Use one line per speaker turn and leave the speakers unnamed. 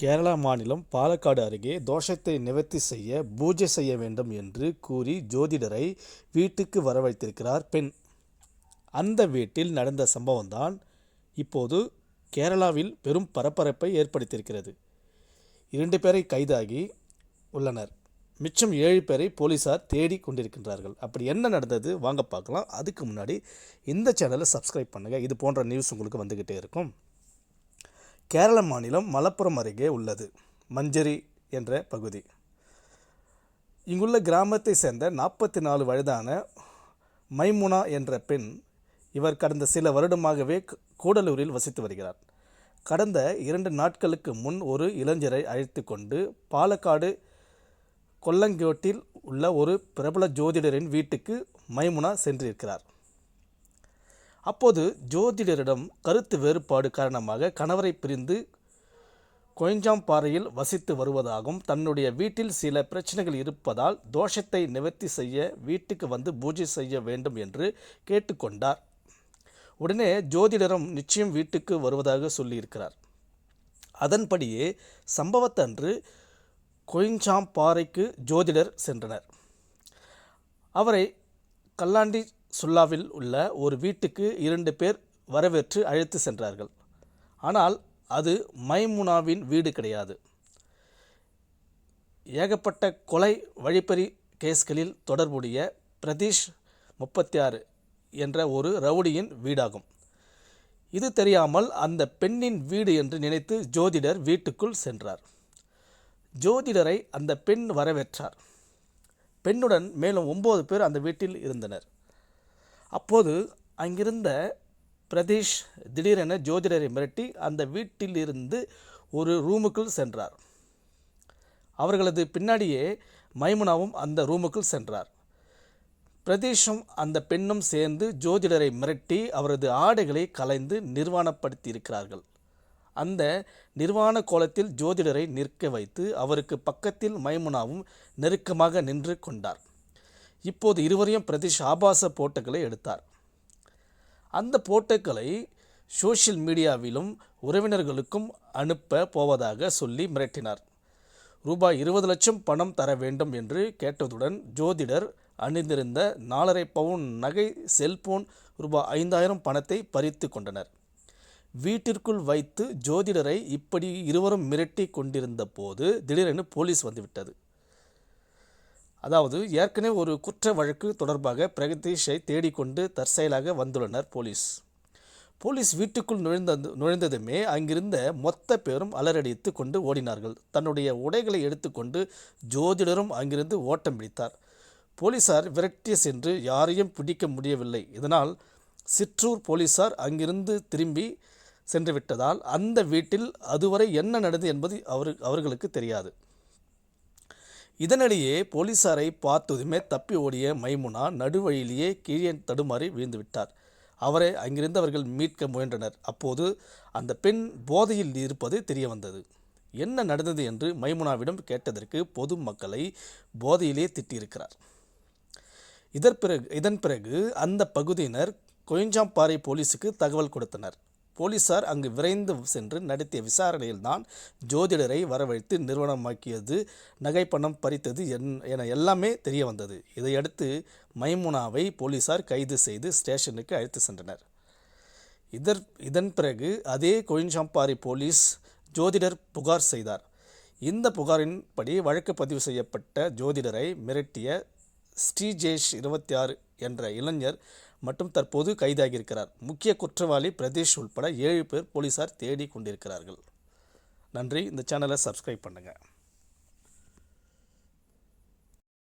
கேரளா மாநிலம் பாலக்காடு அருகே தோஷத்தை நிவர்த்தி செய்ய பூஜை செய்ய வேண்டும் என்று கூறி ஜோதிடரை வீட்டுக்கு வரவழைத்திருக்கிறார் பெண். அந்த வீட்டில் நடந்த சம்பவம்தான் இப்போது கேரளாவில் பெரும் பரபரப்பை ஏற்படுத்தியிருக்கிறது. இரண்டு பேரை கைதாகி உள்ளனர். மிச்சம் ஏழு பேரை போலீசார் தேடி கொண்டிருக்கின்றார்கள். அப்படி என்ன நடந்தது? வாங்க பார்க்கலாம். அதுக்கு முன்னாடி இந்த சேனலை சப்ஸ்கிரைப் பண்ணுங்கள் இது போன்ற நியூஸ் உங்களுக்கு வந்துக்கிட்டே இருக்கும். கேரள மாநிலம் மலப்புரம் அருகே உள்ளது மஞ்சரி என்ற பகுதி. இங்குள்ள கிராமத்தை சேர்ந்த நாற்பத்தி நாலு வயதான மைமுனா என்ற பெண் இவர் கடந்த சில வருடமாகவே கூடலூரில் வசித்து வருகிறார். கடந்த இரண்டு நாட்களுக்கு முன் ஒரு இளைஞரை அழைத்து கொண்டு பாலக்காடு கொல்லங்கோட்டில் உள்ள ஒரு பிரபல ஜோதிடரின் வீட்டுக்கு மைமுனா சென்றிருக்கிறார். அப்போது ஜோதிடரிடம் கருத்து வேறுபாடு காரணமாக கணவரை பிரிந்து கொயஞ்சாம்பாறையில் வசித்து வருவதாகவும் தன்னுடைய வீட்டில் சில பிரச்சனைகள் இருப்பதால் தோஷத்தை நிவர்த்தி செய்ய வீட்டுக்கு வந்து பூஜை செய்ய வேண்டும் என்று கேட்டுக்கொண்டார். உடனே ஜோதிடரும் நிச்சயம் வீட்டுக்கு வருவதாக சொல்லியிருக்கிறார். அதன்படியே சம்பவத்தன்று கொயின்சாம்பாறைக்கு ஜோதிடர் சென்றனர். அவரை கல்லாண்டி சுல்லாவில் உள்ள ஒரு வீட்டுக்கு இரண்டு பேர் வரவேற்று அழைத்து சென்றார்கள். ஆனால் அது மைமுனாவின் வீடு கிடையாது. ஏகப்பட்ட கொலை வழிப்பறி கேஸ்களில் தொடர்புடைய பிரதீஷ் முப்பத்தி ஆறு என்ற ஒரு ரவுடியின் வீடாகும். இது தெரியாமல் அந்த பெண்ணின் வீடு என்று நினைத்து ஜோதிடர் வீட்டுக்குள் சென்றார். ஜோதிடரை அந்த பெண் வரவேற்றார். பெண்ணுடன் மேலும் ஒம்பது பேர் அந்த வீட்டில் இருந்தனர். அப்போது அங்கிருந்த பிரதீஷ் திடீரென ஜோதிடரை மிரட்டி அந்த வீட்டிலிருந்து ஒரு ரூமுக்குள் சென்றார். அவர்களது பின்னாடியே மைமுனாவும் அந்த ரூமுக்குள் சென்றார். பிரதீஷும் அந்த பெண்ணும் சேர்ந்து ஜோதிடரை மிரட்டி அவரது ஆடைகளை கலைந்து நிர்வாணப்படுத்தியிருக்கிறார்கள். அந்த நிர்வாண கோலத்தில் ஜோதிடரை நிற்க வைத்து அவருக்கு பக்கத்தில் மைமுனாவும் நெருக்கமாக நின்று கொண்டார். இப்போது இருவரையும் பிரதிஷ் ஆபாச போட்டோக்களை எடுத்தார். அந்த போட்டோக்களை சோஷியல் மீடியாவிலும் உறவினர்களுக்கும் அனுப்ப போவதாக சொல்லி மிரட்டினார். ரூபாய் இருபது லட்சம் பணம் தர வேண்டும் என்று கேட்டதுடன் ஜோதிடர் அணிந்திருந்த நாலரை பவுன் நகை செல்போன் ரூபாய் ஐந்தாயிரம் பணத்தை பறித்து கொண்டனர். வீட்டிற்குள் வைத்து ஜோதிடரை இப்படி இருவரும் மிரட்டி கொண்டிருந்த போது திடீரென போலீஸ் வந்துவிட்டது. அதாவது ஏற்கனவே ஒரு குற்ற வழக்கு தொடர்பாக பிரகதீஷை தேடிக்கொண்டு தற்செயலாக வந்துள்ளனர் போலீஸ். போலீஸ் வீட்டுக்குள் நுழைந்த நுழைந்ததுமே அங்கிருந்த மொத்த பேரும் அலறடித்து கொண்டு ஓடினார்கள். தன்னுடைய உடைகளை எடுத்துக்கொண்டு ஜோதிடரும் அங்கிருந்து ஓட்டம் பிடித்தார். போலீசார் விரட்டி சென்று யாரையும் பிடிக்க முடியவில்லை. இதனால் சிற்றூர் போலீசார் அங்கிருந்து திரும்பி சென்றுவிட்டதால் அந்த வீட்டில் அதுவரை என்ன நடந்தது என்பது அவர் அவர்களுக்கு தெரியாது. இதனிடையே போலீசாரை பார்த்ததுமே தப்பி ஓடிய மைமுனா நடுவழியிலேயே கீழே தடுமாறி விழுந்து விட்டார் அவரை அங்கிருந்தவர்கள் மீட்க முயன்றனர். அப்போது அந்த பெண் போதையில் இருப்பது தெரிய வந்தது என்ன நடந்தது என்று மைமுனாவிடம் கேட்டதற்கு பொதுமக்களை போதையிலே திட்டியிருக்கிறார். இதன் பிறகு இதன் பிறகு அந்த பகுதியினர் கொயஞ்சாம்பாறை போலீஸுக்கு தகவல் கொடுத்தனர். போலீசார் அங்கு விரைந்து சென்று நடத்திய விசாரணையில்தான் ஜோதிடரை வரவழைத்து நிறுவனமாக்கியது நகைப்பணம் பறித்தது என் என எல்லாமே தெரிய வந்தது இதையடுத்து மைமுனாவை போலீசார் கைது செய்து ஸ்டேஷனுக்கு அழைத்து சென்றனர். இதற் இதன் பிறகு அதே கொயின்சாம்பாறை போலீஸ் ஜோதிடர் புகார் செய்தார். இந்த புகாரின்படி வழக்கு பதிவு செய்யப்பட்ட ஜோதிடரை மிரட்டிய ஸ்ரீஜேஷ் இருபத்தி ஆறு என்ற இளைஞர் மட்டும் தற்போது கைதாகியிருக்கிறார். முக்கிய குற்றவாளி பிரதேஷ் உள்பட ஏழு பேர் போலீசார் தேடி கொண்டிருக்கிறார்கள் நன்றி. இந்த சேனலை சப்ஸ்கிரைப் பண்ணுங்கள்